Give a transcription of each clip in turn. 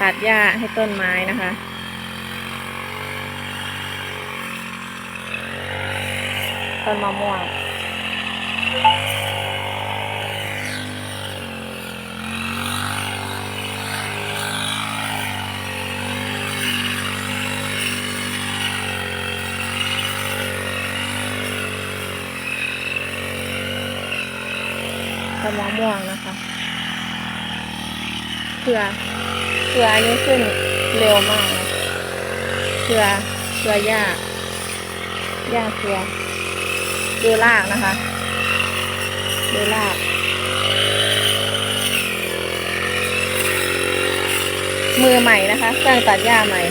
ตัดหญ้าให้ต้นไม้นะคะ ต้นมะม่วงต้นมะม่วงนะคะเขือ เขืออันนี้ขึ้นเร็วมากเขือเขือหญ้าหญ้าเขือดูรากนะคะ ดูราก มือใหม่นะคะเครื่องตัดหญ้าใหม่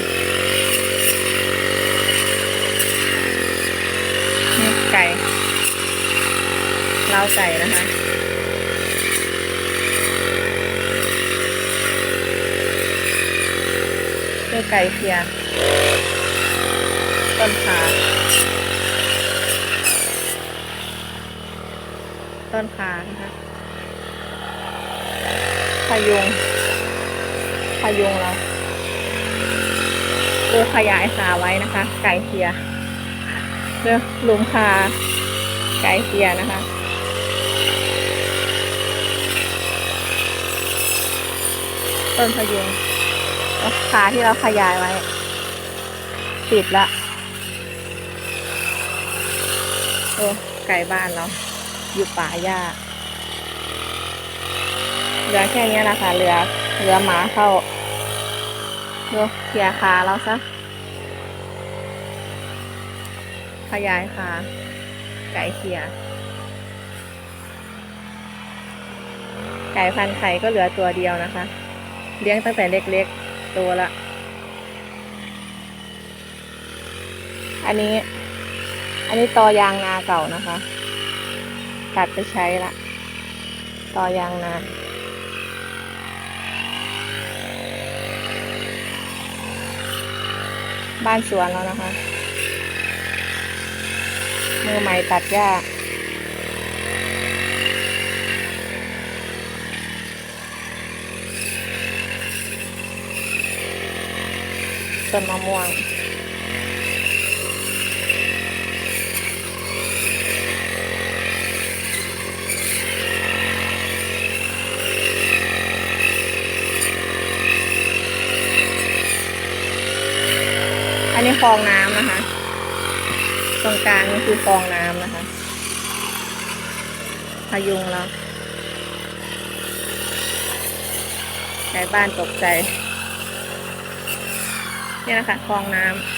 นี่ไก่เล้าไก่นะคะ วยไก่เพียต้นขาต้นขานะคะพยุงพยุงเราเพื่อขยายขาไว้นะคะ ไก่เพียเพื่อหลุมคาไก่เพียนะคะต้นพยุง ขาที่เราขยายไว้ ติดละโอ้ไก่บ้านเราอยู่ป่าหญ้าเหลือแค่นี้แหละค่ะเหลือเหลือหมาเข้าดูเขี่ยขาเราซะขยายขาไก่เขี่ยไก่พันไข่ก็เหลือตัวเดียวนะคะ เลี้ยงตั้งแต่เล็กๆ ตัวละ อันนี้ อันนี้ตอยางนาเก่านะคะ ตัดไปใช้ละตอยางนาบ้านสวนแล้วนะคะ มือใหม่ตัดหญ้า ต้นมะม่วงอันนี้คลองน้ำนะคะ ตรงกลางนี่คือคลองน้ำนะคะ พยุงเราไก่บ้านตกใจ นี่นะคะคลองน้ำ